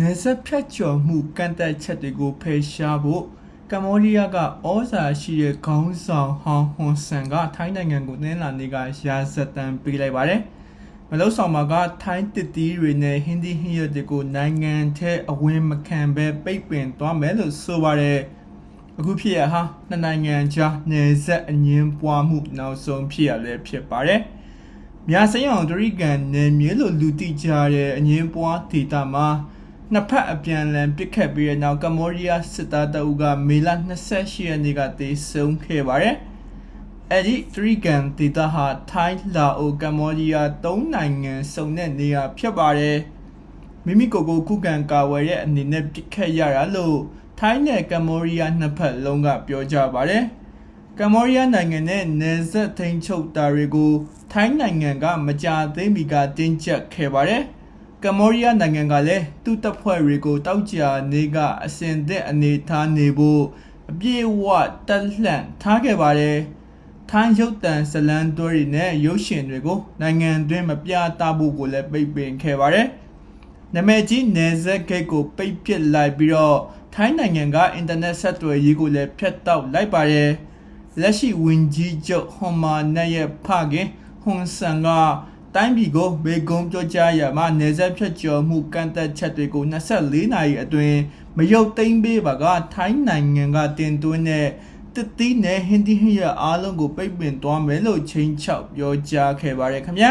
နယ်စပ်ဖြတ်ကျော်မှုကန့်သက်ချက်တွေကိုဖယ်ရှားဖို့ကမ္ဘောဒီးယားကဩဇာရှိတဲ့ခေါင်းဆောင်ဟောင်းဟွန်ဆန်ကထိုင်းနိုင်ငံကိုနင်းလာနေကရာဇသံပေးလိုက်ပါတယ်။မလို့ဆောင်မှာကထိုင်းတစ်တီးတွေနဲ့ဟင်းဒီဟင်းရွက်တွေကိုနိုင်ငံထဲအဝင်မခံဘဲပိတ်ပင်သွားမယ်လို့ဆိုပါတယ်။အခုဖြစ်ရဟာနှစ်နိုင်ငံကြားနယ်စပ်အငင်းပွားမှုနောက်ဆုံးဖြစ်ရလဲဖြစ်ပါတယ်။မြာစိမ်းအောင်ဒရိကန်နယ်မြေလို့လူတိကြတဲ့အငင်းပွားဒေတာမှာ နှစ်ဖက်အပြန်အလှန်ပစ်ခတ်ပြီးတဲ့နောက်ကမ္ဘောဒီးယားစစ်သားတအုပ်ကမေလ28ရက်နေ့ကတေဆုံးခဲ့ပါတယ်။အဲ့ဒီဒရိကန်ဒေတာဟာထိုင်းလာအိုကမ္ဘောဒီးယားသုံးနိုင်ငံစုံတဲ့နေရာဖြစ်ပါတယ်။မိမိကိုယ်ကိုခုခံကာဝယ်ရဲ့အနေနဲ့ပစ်ခတ်ရတာလို့ထိုင်းနဲ့ကမ္ဘောဒီးယားနှစ်ဖက်လုံးကပြောကြပါတယ်။ကမ္ဘောဒီးယားနိုင်ငံနဲ့နယ်စပ်ထိန်းချုပ်တာတွေကိုထိုင်းနိုင်ငံကမကြာသေးမီကတင်းကျပ်ခဲ့ပါတယ်။ ကမ္ဘောဒီးယားနိုင်ငံကလည်းသူ့တပ်ဖွဲ့တွေကိုတောက်ကြာနေကအစင်သက်အနေထားနေဖို့အပြည့်အဝတက်လှန့်ထားခဲ့ပါတယ်။ထိုင်းရုပ်တံဇလန်တွဲတွေနဲ့ရုပ်ရှင်တွေကိုနိုင်ငံတွင်းမပြသဖို့ကိုလည်းပိတ်ပင်ခဲ့ပါတယ်။နာမည်ကြီးနယ်စပ်ဂိတ်ကိုပိတ်ပစ်လိုက်ပြီးတော့ထိုင်းနိုင်ငံကအင်တာနက်ဆက်သွယ်ရေးကိုလည်းဖျက်တောက်လိုက်ပါတယ်လက်ရှိဝင်ကြီးချုပ်ဟွန်မာနတ်ရဲ့ဖခင်ဟွန်ဆန်က တိုင်းပြည်ကိုဘေကုံပြောကြားရမှာနယ်စပ်ဖြတ်ကျော်မှုကန့်သက်ချက်တွေကို24နာရီအတွင်းမရုပ်သိမ်းပေးပါကထိုင်းနိုင်ငံကတင်သွင်းတဲ့တစ်သီးနဲ့ဟင်းဒီဟင်းရအားလုံးကိုပိတ်ပင်သွားမယ်လို့ချိန်ချောက်ပြောကြားခဲ့ပါတယ်ခင်ဗျာ